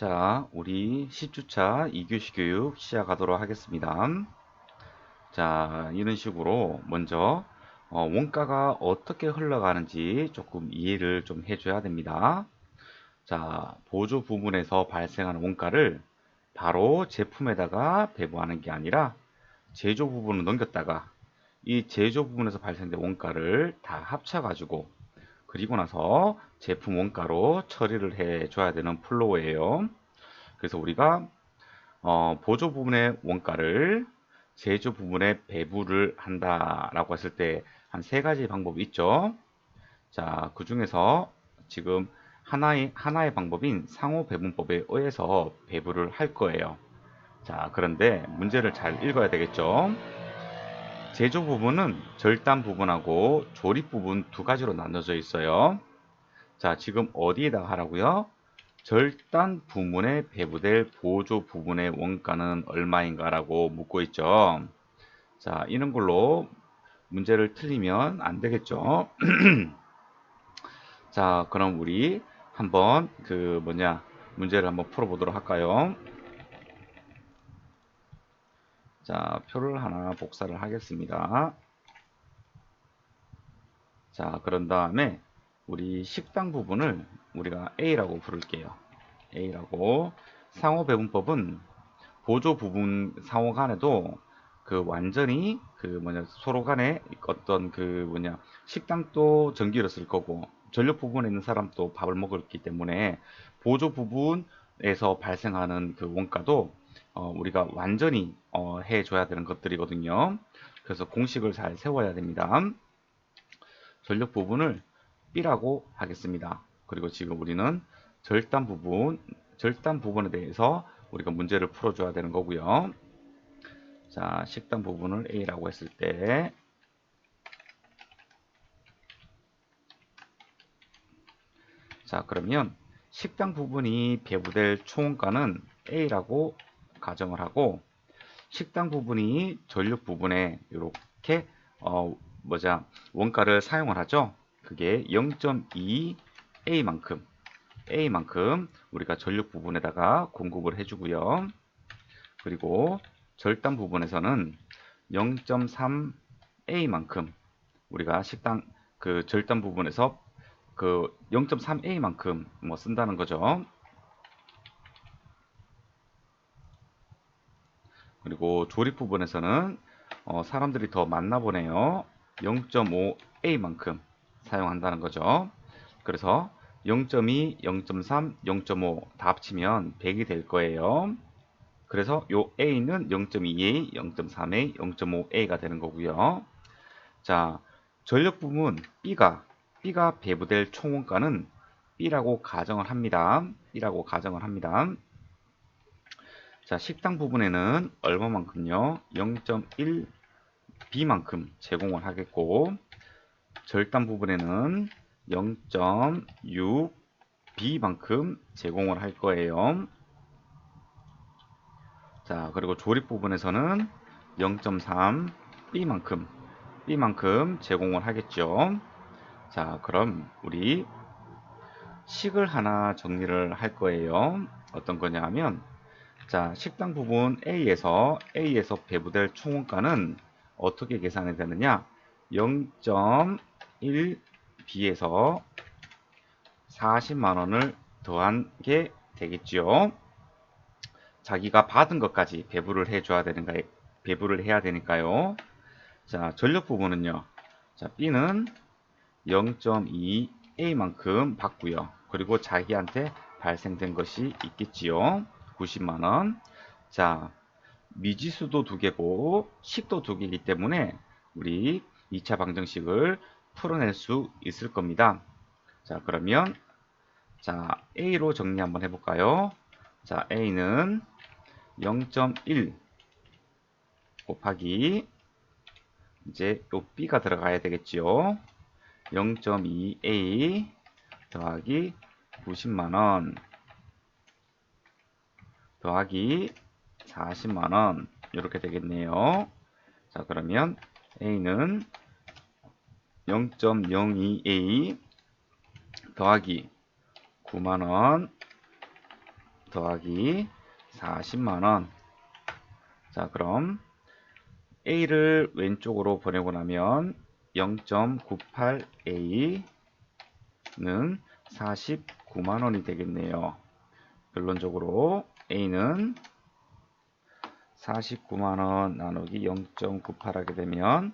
자, 우리 10주차 2교시 교육 시작하도록 하겠습니다. 자, 이런 식으로 먼저 어, 원가가 어떻게 흘러가는지 조금 이해를 좀 해줘야 됩니다. 자, 보조 부분에서 발생하는 원가를 바로 제품에다가 배부하는 게 아니라 제조 부분을 넘겼다가 이 제조 부분에서 발생된 원가를 다 합쳐가지고 그리고 나서 제품 원가로 처리를 해 줘야 되는 플로우예요. 그래서 우리가 어, 보조 부분의 원가를 제조 부분에 배부를 한다라고 했을 때 한 세 가지 방법이 있죠. 자, 그 중에서 지금 하나의, 하나의 방법인 상호 배분법에 의해서 배부를 할 거예요. 자, 그런데 문제를 잘 읽어야 되겠죠. 제조 부분은 절단 부분하고 조립 부분 두 가지로 나눠져 있어요. 자, 지금 어디에다 하라고요? 절단 부분에 배부될 보조 부분의 원가는 얼마인가라고 묻고 있죠. 자, 이런 걸로 문제를 틀리면 안 되겠죠. 자, 그럼 우리 한번 그 뭐냐 문제를 한번 풀어보도록 할까요? 자, 표를 하나 복사를 하겠습니다. 자, 그런 다음에 우리 식당 부분을 우리가 A라고 부를게요. A라고 상호 배분법은 보조 부분 상호 간에도 그 완전히 그 뭐냐 서로 간에 어떤 그 뭐냐 식당도 전기를 쓸 거고 전력 부분에 있는 사람도 밥을 먹었기 때문에 보조 부분에서 발생하는 그 원가도 어, 우리가 완전히 어, 해줘야 되는 것들이거든요. 그래서 공식을 잘 세워야 됩니다. 전력 부분을 B라고 하겠습니다. 그리고 지금 우리는 절단 부분, 절단 부분에 대해서 우리가 문제를 풀어줘야 되는 거고요. 자, 식단 부분을 A라고 했을 때 자, 그러면 식당 부분이 배부될 총원가는 A라고 가정을 하고 식당 부분이 전력 부분에 이렇게 어 뭐자 원가를 사용을 하죠. 그게 0.2 A만큼 A만큼 우리가 전력 부분에다가 공급을 해주고요. 그리고 절단 부분에서는 0.3 A만큼 우리가 식당 그 절단 부분에서 그 0.3 A만큼 뭐 쓴다는 거죠. 그리고 조립 부분에서는 어, 사람들이 더 많나 보네요. 0.5A만큼 사용한다는 거죠. 그래서 0.2, 0.3, 0.5 다 합치면 100이 될 거예요. 그래서 요 A는 0.2A, 0.3A, 0.5A가 되는 거고요. 자, 전력 부분 B가 B가 배부될 총원가는 B라고 가정을 합니다. B라고 가정을 합니다. 자, 식당 부분에는 얼마만큼요? 0.1 B만큼 제공을 하겠고 절단 부분에는 0.6 B만큼 제공을 할 거예요. 자, 그리고 조립 부분에서는 0.3 B만큼 B만큼 제공을 하겠죠. 자, 그럼 우리 식을 하나 정리를 할 거예요. 어떤 거냐 하면 자, 식당 부분 A에서 A에서 배부될 총원가는 어떻게 계산이 되느냐? 0.1 B에서 40만 원을 더한 게 되겠죠. 자기가 받은 것까지 배부를 해줘야 되는가, 배부를 해야 되니까요. 자, 전력 부분은요. 자, B는 0.2 A만큼 받고요. 그리고 자기한테 발생된 것이 있겠지요. 90만원. 자, 미지수도 두 개고, 식도 두 개이기 때문에 우리 2차 방정식을 풀어낼 수 있을 겁니다. 자, 그러면, 자, A로 정리 한번 해볼까요? 자, A는 0.1 곱하기, 이제 요 B가 들어가야 되겠지요. 0.2A 더하기 90만원 더하기 40만원 이렇게 되겠네요. 자 그러면 A는 0.02A 더하기 9만원 더하기 40만원. 자, 그럼 A를 왼쪽으로 보내고 나면 0.98A는 49만원이 되겠네요. 결론적으로 A는 49만원 나누기 0.98 하게 되면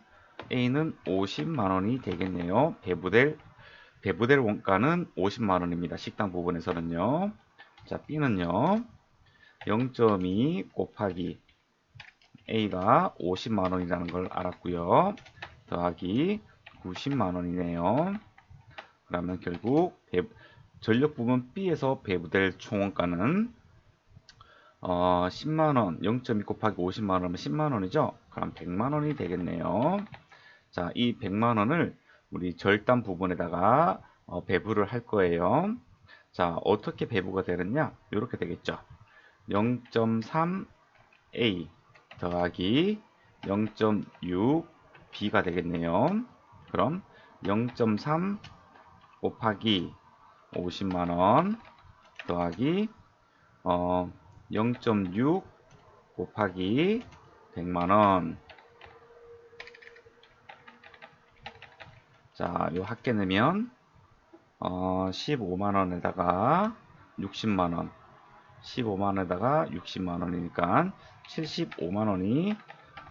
A는 50만원이 되겠네요. 배부될, 배부될 원가는 50만원입니다. 식당 부분에서는요. 자, B는요. 0.2 곱하기 A가 50만원이라는 걸 알았고요. 더하기 90만원이네요. 그러면 결국 배, 전력 부분 B에서 배부될 총원가는 어, 10만원, 0.2 곱하기 50만원이면 10만원이죠? 그럼 100만원이 되겠네요. 자, 이 100만원을 우리 절단 부분에다가 어, 배부를 할 거예요. 자, 어떻게 배부가 되느냐? 이렇게 되겠죠. 0.3A 더하기 0.6B가 되겠네요. 그럼 0.3 곱하기 50만원 더하기 어, 0.6 곱하기 100만원 자, 요 합계 내면 어, 15만원에다가 60만원 15만원에다가 60만원이니까 75만원이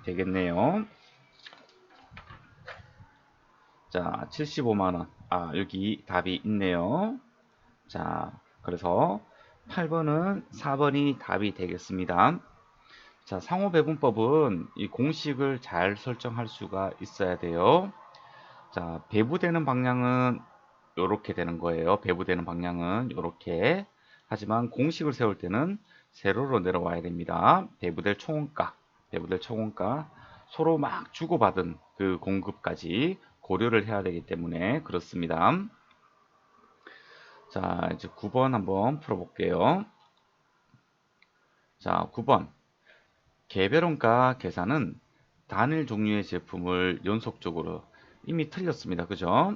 되겠네요. 자, 75만원. 아, 여기 답이 있네요. 자, 그래서 8번은 4번이 답이 되겠습니다. 자, 상호 배분법은 이 공식을 잘 설정할 수가 있어야 돼요. 자, 배부되는 방향은 이렇게 되는 거예요. 배부되는 방향은 이렇게. 하지만 공식을 세울 때는 세로로 내려와야 됩니다. 배부될 총원가, 배부될 총원가, 서로 막 주고받은 그 공급까지 고려를 해야 되기 때문에 그렇습니다. 자, 이제 9번 한번 풀어볼게요. 자, 9번. 개별원가 계산은 단일 종류의 제품을 연속적으로 이미 틀렸습니다. 그죠?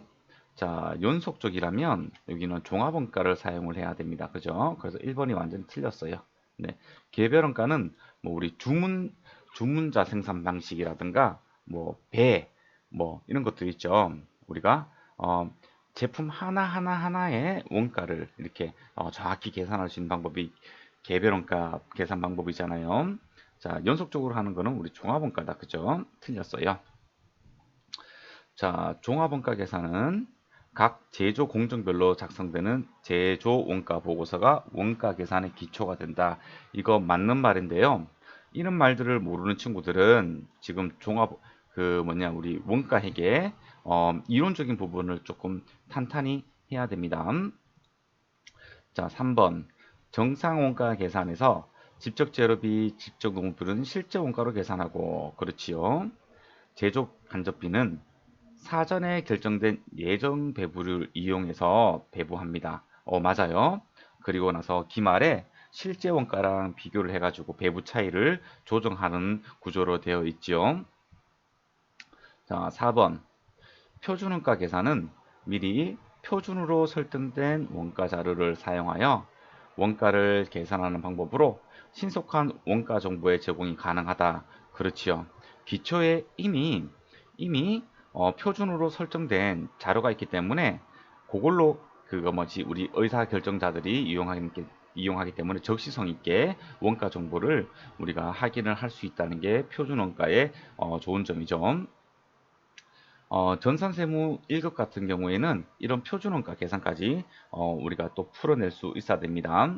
자, 연속적이라면 여기는 종합원가를 사용을 해야 됩니다. 그죠? 그래서 1번이 완전히 틀렸어요. 네. 개별원가는 뭐 우리 주문, 주문자 생산 방식이라든가 뭐 배, 뭐 이런 것들 있죠. 우리가 어, 제품 하나하나 하나의 원가를 이렇게 어, 정확히 계산할 수 있는 방법이 개별원가 계산 방법이잖아요. 자, 연속적으로 하는 거는 우리 종합원가다. 그죠? 틀렸어요. 자, 종합원가 계산은 각 제조 공정별로 작성되는 제조 원가 보고서가 원가 계산의 기초가 된다. 이거 맞는 말인데요. 이런 말들을 모르는 친구들은 지금 종합 그 뭐냐 우리 원가 회계 어, 이론적인 부분을 조금 탄탄히 해야 됩니다. 자, 3번 정상 원가 계산에서 직접 재료비, 직접 농부는 실제 원가로 계산하고 그렇지요. 제조 간접비는 사전에 결정된 예정 배부를 이용해서 배부합니다. 어, 맞아요. 그리고 나서 기말에 실제 원가랑 비교를 해가지고 배부 차이를 조정하는 구조로 되어 있지요. 자, 4번. 표준원가 계산은 미리 표준으로 설정된 원가 자료를 사용하여 원가를 계산하는 방법으로 신속한 원가 정보의 제공이 가능하다. 그렇지요. 기초에 이미 이미 어, 표준으로 설정된 자료가 있기 때문에 그걸로 그거 뭐지 우리 의사 결정자들이 이용하기, 이용하기 때문에 적시성 있게 원가 정보를 우리가 확인을 할 수 있다는 게 표준 원가의 어, 좋은 점이죠. 어, 전산세무 1급 같은 경우에는 이런 표준 원가 계산까지 어, 우리가 또 풀어낼 수 있어야 됩니다.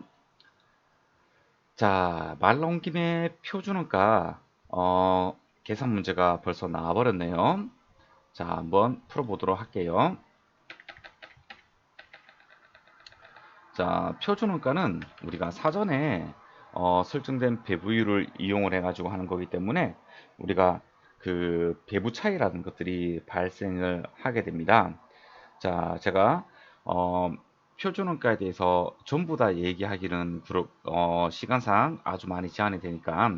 자, 말 나온 김에 표준 원가 어, 계산 문제가 벌써 나와버렸네요. 자, 한번 풀어보도록 할게요. 자, 표준원가는 우리가 사전에 어, 설정된 배부율을 이용을 해가지고 하는 거기 때문에 우리가 그 배부 차이라는 것들이 발생을 하게 됩니다. 자, 제가 어, 표준원가에 대해서 전부 다 얘기하기는 어, 시간상 아주 많이 제한이 되니까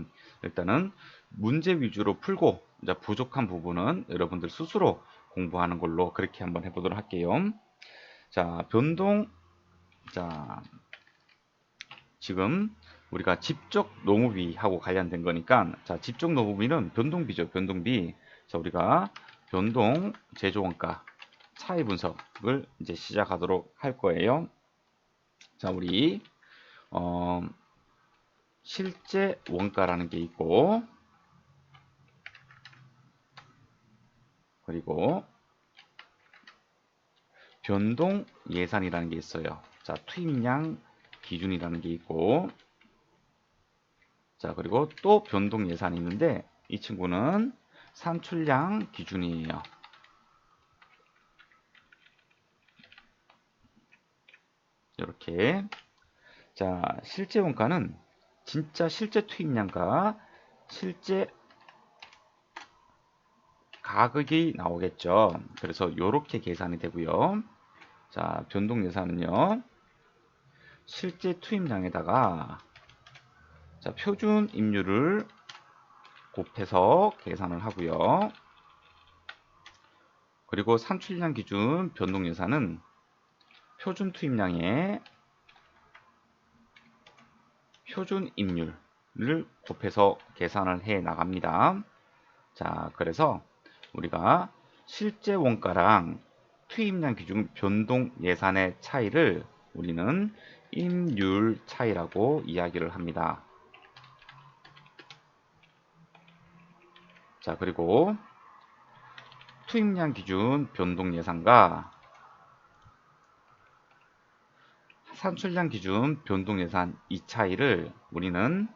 일단은 문제 위주로 풀고 부족한 부분은 여러분들 스스로 공부하는 걸로 그렇게 한번 해보도록 할게요. 자, 변동, 자, 지금 우리가 집적 노무비하고 관련된 거니까 자 집적 노무비는 변동비죠 변동비 자 우리가 변동 제조원가 차이 분석을 이제 시작하도록 할 거예요 자 우리 어, 실제 원가라는 게 있고 그리고 변동 예산이라는 게 있어요. 자, 투입량 기준이라는 게 있고 자, 그리고 또 변동 예산이 있는데 이 친구는 산출량 기준이에요. 이렇게 자, 실제 원가는 진짜 실제 투입량과 실제 가격이 나오겠죠. 그래서 이렇게 계산이 되고요. 자, 변동 예산은요. 실제 투입량에다가 자, 표준 임률을 곱해서 계산을 하고요. 그리고 산출량 기준 변동 예산은 표준 투입량에 표준 임률을 곱해서 계산을 해 나갑니다. 자, 그래서 우리가 실제 원가랑 투입량 기준 변동 예산의 차이를 우리는 임률 차이라고 이야기를 합니다. 자, 그리고 투입량 기준 변동 예산과 산출량 기준 변동 예산 이 차이를 우리는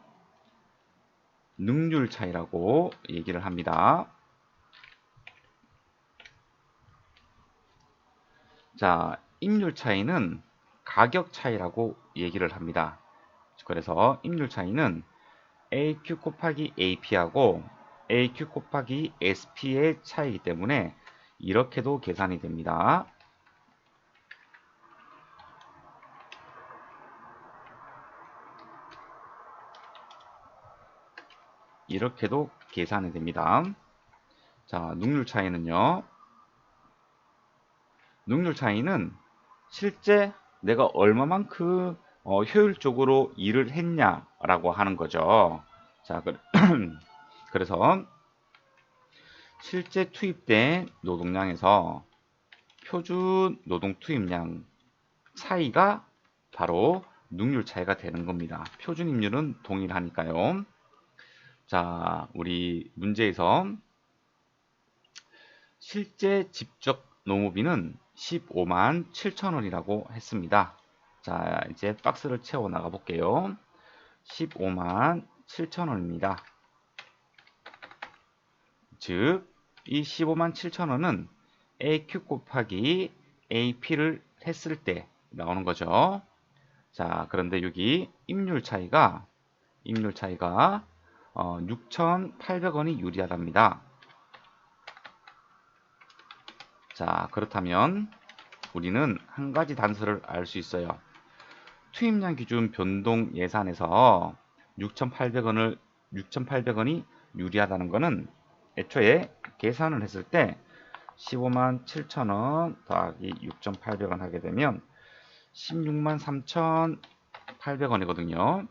능률 차이라고 얘기를 합니다. 자, 임률 차이는 가격 차이라고 얘기를 합니다. 그래서 임률 차이는 AQ 곱하기 AP하고 AQ 곱하기 SP의 차이이기 때문에 이렇게도 계산이 됩니다. 이렇게도 계산이 됩니다. 자, 능률 차이는요. 능률 차이는 실제 내가 얼마만큼 어, 효율적으로 일을 했냐라고 하는 거죠. 자, 그 래서 실제 투입된 노동량에서 표준 노동 투입량 차이가 바로 능률 차이가 되는 겁니다. 표준 임률은 동일하니까요. 자, 우리 문제에서 실제 직접 노무비는 15만 7천 원이라고 했습니다. 자, 이제 박스를 채워 나가 볼게요. 15만 7천 원입니다. 즉, 이 15만 7천 원은 AQ 곱하기 AP를 했을 때 나오는 거죠. 자, 그런데 여기 임률 차이가 임률 차이가 어, 6,800원이 유리하답니다. 자, 그렇다면 우리는 한 가지 단서를 알 수 있어요. 투입량 기준 변동 예산에서 6,800원을 6,800원이 유리하다는 것은 애초에 계산을 했을 때 15만 7천원 더하기 6,800원 하게 되면 16만 3,800원이거든요.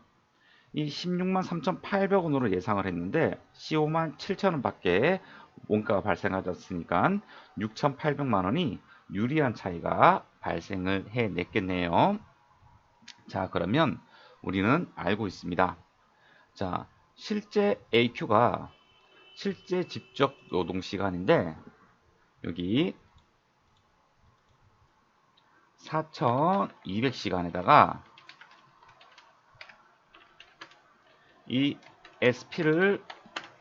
이 16만 3,800원으로 예상을 했는데 15만 7천원 밖에 원가가 발생하지 않습니까? 6,800만 원이 유리한 차이가 발생을 해냈겠네요. 자, 그러면 우리는 알고 있습니다. 자, 실제 AQ가 실제 직접 노동 시간인데 여기 4,200시간에다가 이 SP를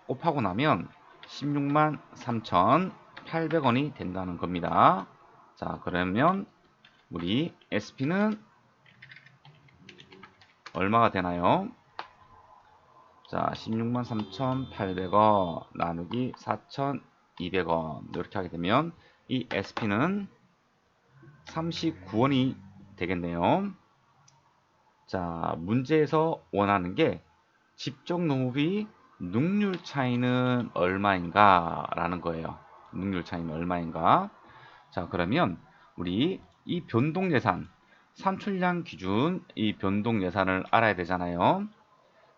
곱하고 나면 16만 3,800원이 된다는 겁니다. 자, 그러면 우리 SP는 얼마가 되나요? 자, 16만 3,800원 나누기 4,200원 이렇게 하게 되면 이 SP는 39원이 되겠네요. 자, 문제에서 원하는 게 집적 농업이 능률 차이는 얼마인가 라는 거예요. 능률 차이는 얼마인가? 자, 그러면 우리 이 변동 예산 산출량 기준 이 변동 예산을 알아야 되잖아요.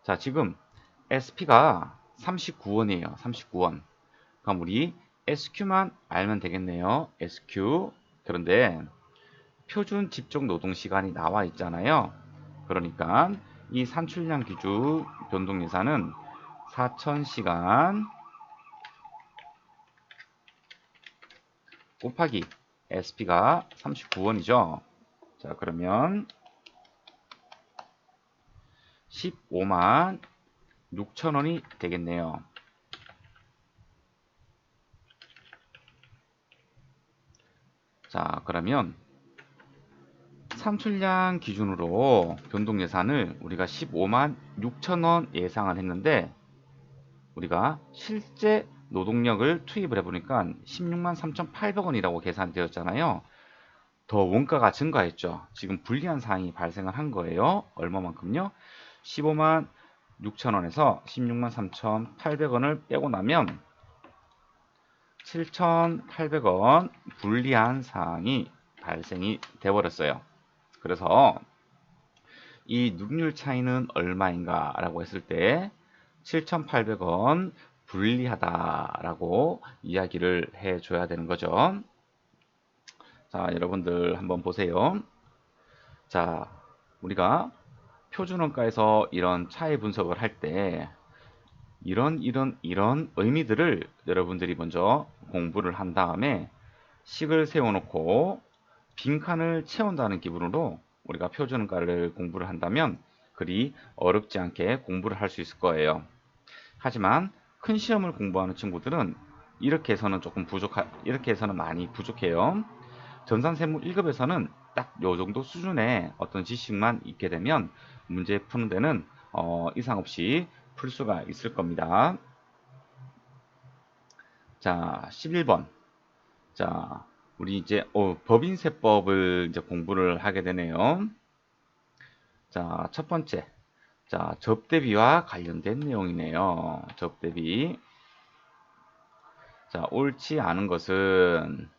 자, 지금 SP가 39원이에요. 39원. 그럼 우리 SQ만 알면 되겠네요. SQ. 그런데 표준 집중 노동 시간이 나와 있잖아요. 그러니까 이 산출량 기준 변동 예산은 4,000시간 곱하기 SP가 39원이죠. 자, 그러면 15만 6천원이 되겠네요. 자, 그러면 산출량 기준으로 변동 예산을 우리가 15만 6천원 예상을 했는데 우리가 실제 노동력을 투입을 해보니까 16만 3,800원이라고 계산되었잖아요. 더 원가가 증가했죠. 지금 불리한 사항이 발생을 한 거예요. 얼마만큼요? 15만 6천원에서 16만 3,800원을 빼고 나면 7,800원 불리한 사항이 발생이 되어버렸어요. 그래서 이 능률 차이는 얼마인가 라고 했을 때 7,800원 불리하다라고 이야기를 해줘야 되는 거죠. 자, 여러분들 한번 보세요. 자, 우리가 표준원가에서 이런 차이 분석을 할 때 이런 이런 이런 의미들을 여러분들이 먼저 공부를 한 다음에 식을 세워놓고 빈칸을 채운다는 기분으로 우리가 표준원가를 공부를 한다면 그리 어렵지 않게 공부를 할 수 있을 거예요. 하지만 큰 시험을 공부하는 친구들은 이렇게 해서는 조금 부족하, 이렇게 해서는 많이 부족해요. 전산세무 1급에서는 딱 요 정도 수준의 어떤 지식만 있게 되면 문제 푸는 데는 어, 이상 없이 풀 수가 있을 겁니다. 자, 11번. 자, 우리 이제 어, 법인세법을 이제 공부를 하게 되네요. 자, 첫 번째. 자, 접대비와 관련된 내용이네요. 접대비. 자, 옳지 않은 것은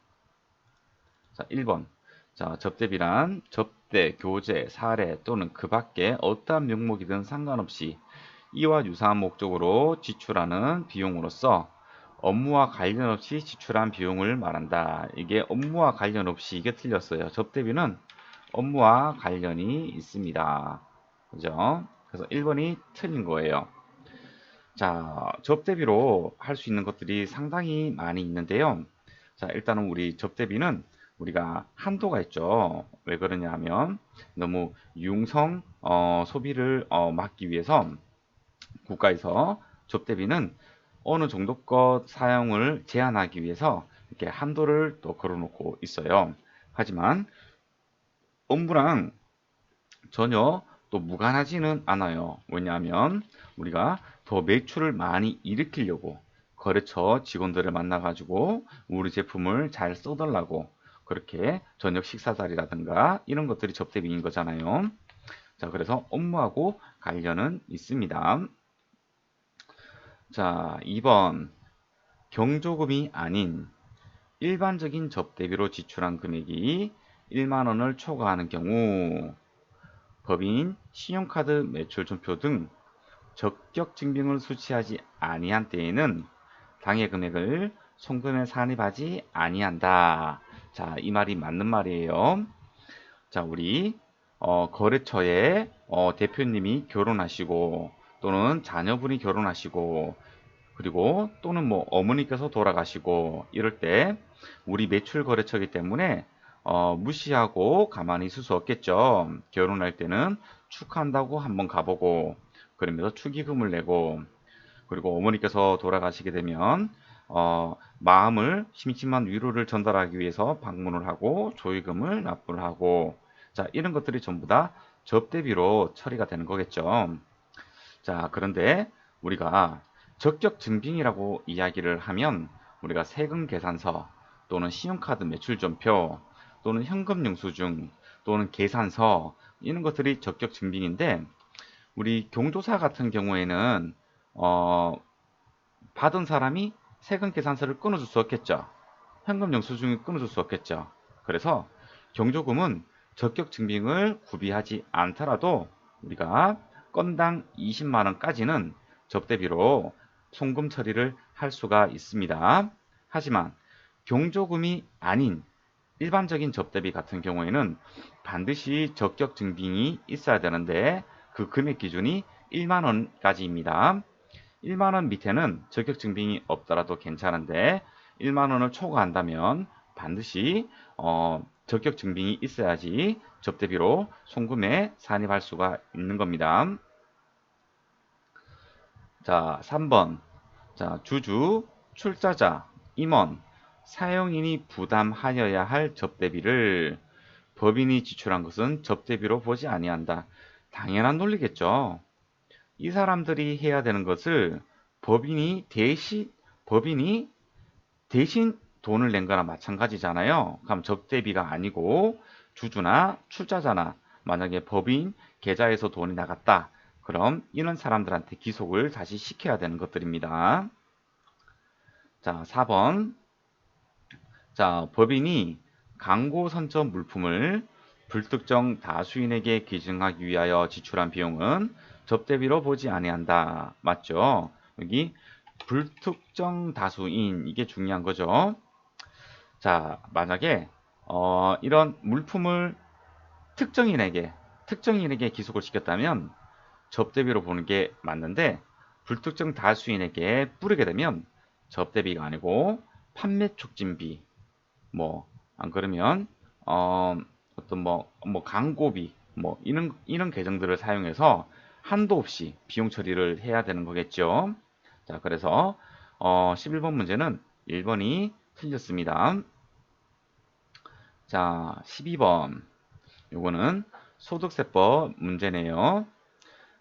자, 1번. 자, 접대비란 접대, 교재, 사례 또는 그 밖에 어떠한 명목이든 상관없이 이와 유사한 목적으로 지출하는 비용으로서 업무와 관련 없이 지출한 비용을 말한다. 이게 업무와 관련 없이 이게 틀렸어요. 접대비는 업무와 관련이 있습니다. 그죠? 그래서 1번이 틀린 거예요. 자, 접대비로 할 수 있는 것들이 상당히 많이 있는데요. 자, 일단은 우리 접대비는 우리가 한도가 있죠. 왜 그러냐 하면 너무 융성 어, 소비를 어, 막기 위해서 국가에서 접대비는 어느 정도 것 사용을 제한하기 위해서 이렇게 한도를 또 걸어놓고 있어요. 하지만 업무랑 전혀 또 무관하지는 않아요. 왜냐하면 우리가 더 매출을 많이 일으키려고 거래처 직원들을 만나가지고 우리 제품을 잘 써달라고 그렇게 저녁 식사 자리라든가 이런 것들이 접대비인 거잖아요. 자, 그래서 업무하고 관련은 있습니다. 자, 2번. 경조금이 아닌 일반적인 접대비로 지출한 금액이 1만 원을 초과하는 경우 법인, 신용카드 매출 전표 등 적격 증빙을 수취하지 아니한 때에는 당해 금액을 송금에 산입하지 아니한다. 자, 이 말이 맞는 말이에요. 자, 우리 어, 거래처에 어, 대표님이 결혼하시고 또는 자녀분이 결혼하시고 그리고 또는 뭐 어머니께서 돌아가시고 이럴 때 우리 매출 거래처이기 때문에 어, 무시하고 가만히 있을 수 없겠죠. 결혼할 때는 축하한다고 한번 가보고 그러면서 축의금을 내고 그리고 어머니께서 돌아가시게 되면 어, 마음을 심심한 위로를 전달하기 위해서 방문을 하고 조의금을 납부를 하고 자 이런 것들이 전부 다 접대비로 처리가 되는 거겠죠. 자 그런데 우리가 적격 증빙이라고 이야기를 하면 우리가 세금 계산서 또는 신용카드 매출전표 또는 현금 영수증 또는 계산서 이런 것들이 적격 증빙인데 우리 경조사 같은 경우에는 어, 받은 사람이 세금 계산서를 끊어줄 수 없겠죠. 현금 영수증을 끊어줄 수 없겠죠. 그래서 경조금은 적격 증빙을 구비하지 않더라도 우리가 건당 20만 원까지는 접대비로 송금 처리를 할 수가 있습니다. 하지만 경조금이 아닌 일반적인 접대비 같은 경우에는 반드시 적격 증빙이 있어야 되는데 그 금액 기준이 1만 원까지입니다. 1만 원 밑에는 적격 증빙이 없더라도 괜찮은데 1만 원을 초과한다면 반드시 어, 적격 증빙이 있어야지 접대비로 송금에 산입할 수가 있는 겁니다. 자, 3번. 자, 주주, 출자자, 임원, 사용인이 부담하여야 할 접대비를 법인이 지출한 것은 접대비로 보지 아니한다. 당연한 논리겠죠. 이 사람들이 해야 되는 것을 법인이 대신 법인이 대신 돈을 낸 거나 마찬가지잖아요. 그럼 접대비가 아니고 주주나 출자자나 만약에 법인 계좌에서 돈이 나갔다. 그럼 이런 사람들한테 기속을 다시 시켜야 되는 것들입니다. 자, 4번. 자, 법인이 광고 선점 물품을 불특정 다수인에게 기증하기 위하여 지출한 비용은 접대비로 보지 아니한다. 맞죠? 여기 불특정 다수인 이게 중요한 거죠. 자, 만약에 어, 이런 물품을 특정인에게 특정인에게 기속을 시켰다면 접대비로 보는 게 맞는데 불특정 다수인에게 뿌리게 되면 접대비가 아니고 판매 촉진비 뭐 안 그러면 어, 어떤 뭐, 뭐 광고비 뭐 이런 이런 계정들을 사용해서 한도 없이 비용 처리를 해야 되는 거겠죠. 자, 그래서 어, 11번 문제는 1번이 틀렸습니다. 자, 12번. 요거는 소득세법 문제네요.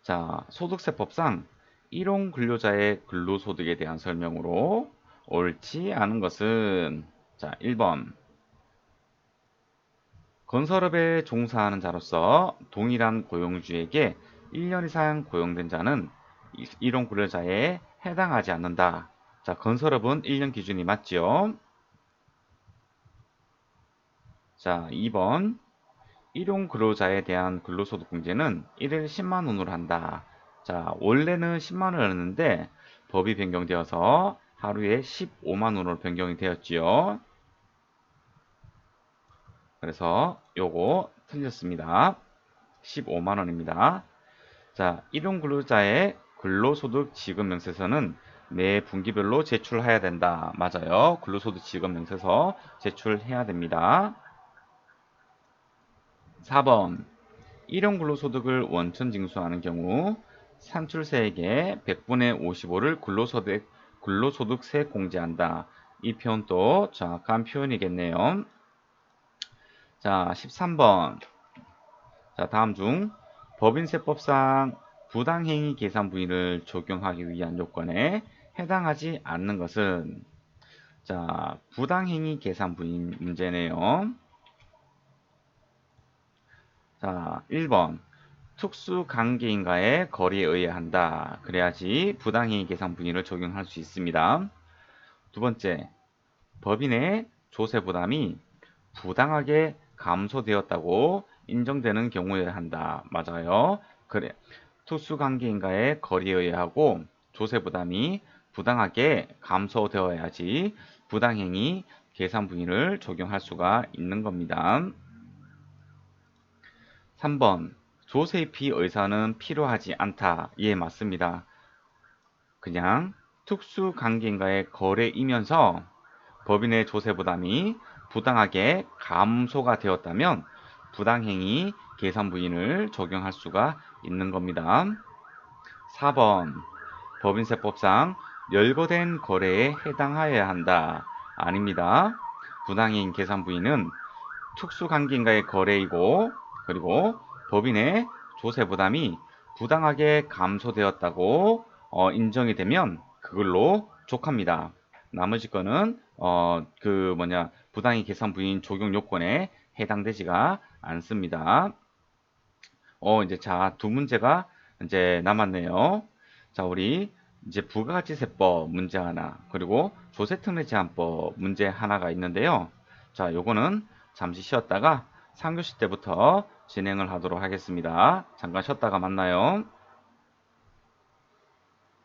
자, 소득세법상 일용 근로자의 근로소득에 대한 설명으로 옳지 않은 것은 자, 1번. 건설업에 종사하는 자로서 동일한 고용주에게 1년 이상 고용된 자는 일용 근로자에 해당하지 않는다. 자, 건설업은 1년 기준이 맞죠? 자, 2번. 일용 근로자에 대한 근로소득 공제는 1일 10만 원으로 한다. 자, 원래는 10만 원이었는데 법이 변경되어서 하루에 15만 원으로 변경이 되었지요. 그래서 요거 틀렸습니다. 15만 원입니다. 자, 일용 근로자의 근로소득 지급 명세서는 매 분기별로 제출해야 된다. 맞아요. 근로소득 지급 명세서 제출해야 됩니다. 4번 일용 근로소득을 원천 징수하는 경우 산출세액의 100분의 55를 근로소득, 근로소득세 공제한다. 이 표현도 정확한 표현이겠네요. 자, 13번. 자, 다음 중 법인세법상 부당행위 계산 부위를 적용하기 위한 요건에 해당하지 않는 것은 자, 부당행위 계산 부인 문제네요. 자, 1번. 특수 관계인과의 거리에 의해 한다. 그래야지 부당행위 계산 분위를 적용할 수 있습니다. 두 번째, 법인의 조세 부담이 부당하게 감소되었다고 인정되는 경우에 한다. 맞아요. 그래. 특수 관계인과의 거리에 의해 하고 조세 부담이 부당하게 감소되어야지 부당행위 계산 분위를 적용할 수가 있는 겁니다. 3번 조세피 의사는 필요하지 않다. 예, 맞습니다. 그냥 특수 관계인과의 거래이면서 법인의 조세 부담이 부당하게 감소가 되었다면 부당행위 계산 부인을 적용할 수가 있는 겁니다. 4번 법인세법상 열거된 거래에 해당하여야 한다. 아닙니다. 부당행위 계산 부인은 특수관계인과의 거래이고 그리고 법인의 조세 부담이 부당하게 감소되었다고 어, 인정이 되면 그걸로 족합니다. 나머지 거는 어, 그 뭐냐 부당히 계산 부인 적용 요건에 해당되지가 않습니다. 어 이제 자 두 문제가 이제 남았네요. 자 우리 이제 부가가치세법 문제 하나 그리고 조세특례 제한법 문제 하나가 있는데요. 자 요거는 잠시 쉬었다가 3교시 때부터 진행을 하도록 하겠습니다. 잠깐 쉬었다가 만나요.